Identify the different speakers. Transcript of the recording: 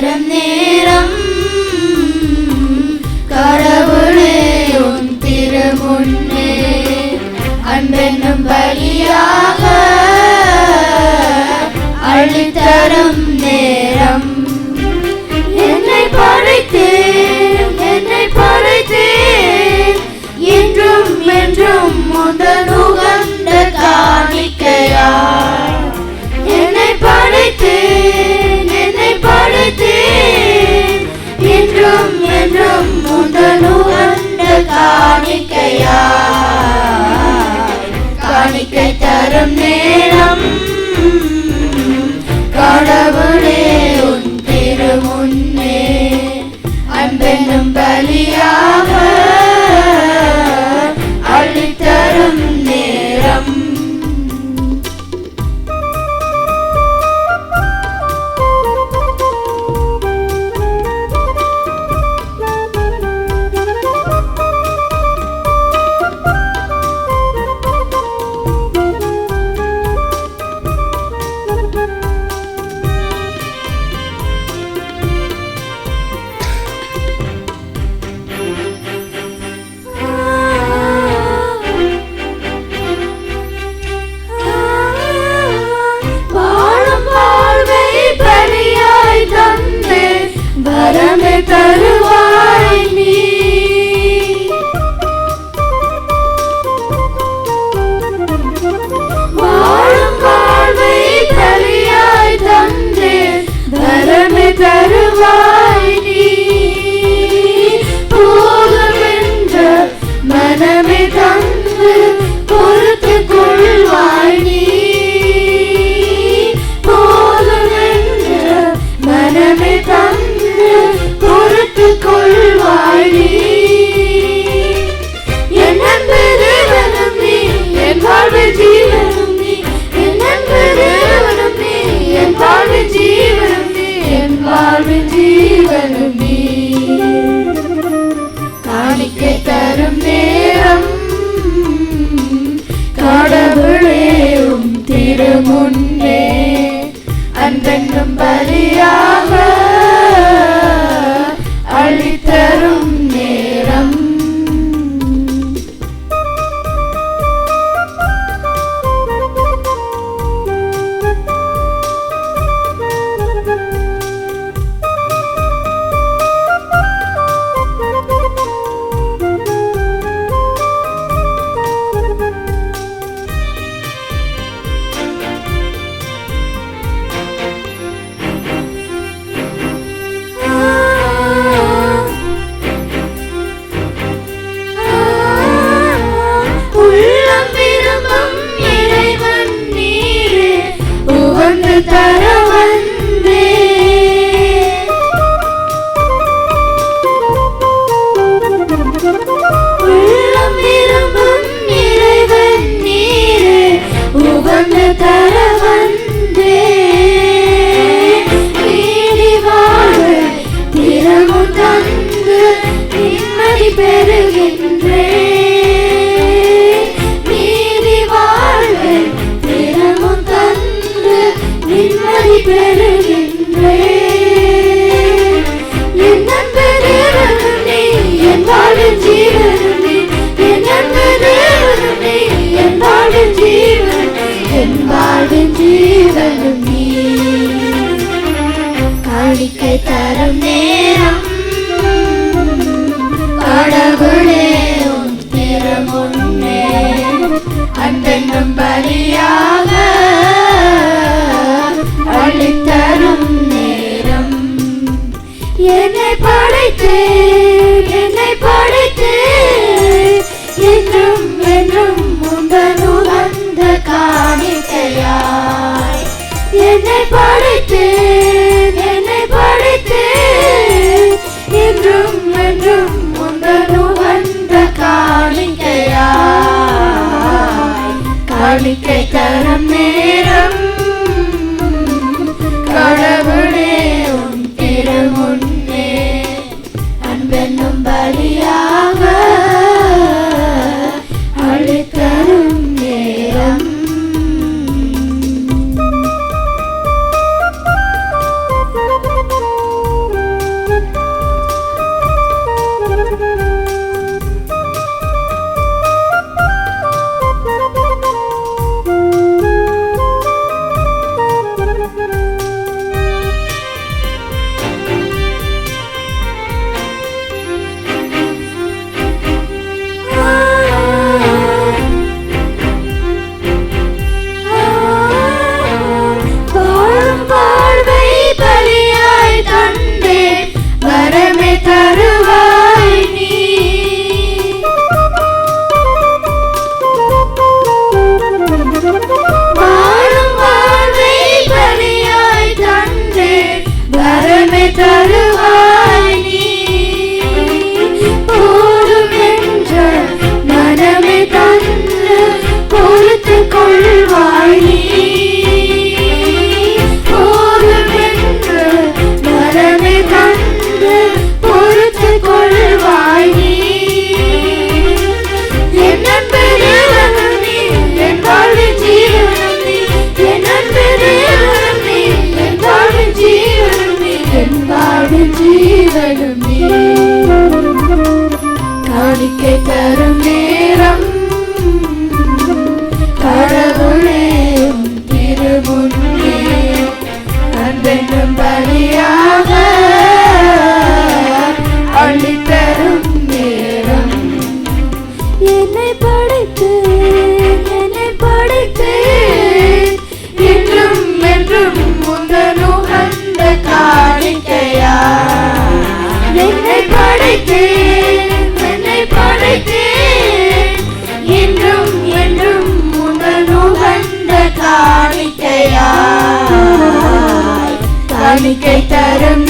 Speaker 1: കരം നേരം കടവുളേ തിരുമുന്നേ. അൻപെന്നും ബലിയാക അള്ളിത്തരം നേരം കൈത്തരം നേരം. കടവുളേ ഉൻ തിരുമുന്നേ. അൻപെന്നും ബലിയാ முன்னே அன்பென்னும் பலியாக ತರಾ தரும் நேரம். Raramente say to me? காணிக்கையா காணிக்கை தரும்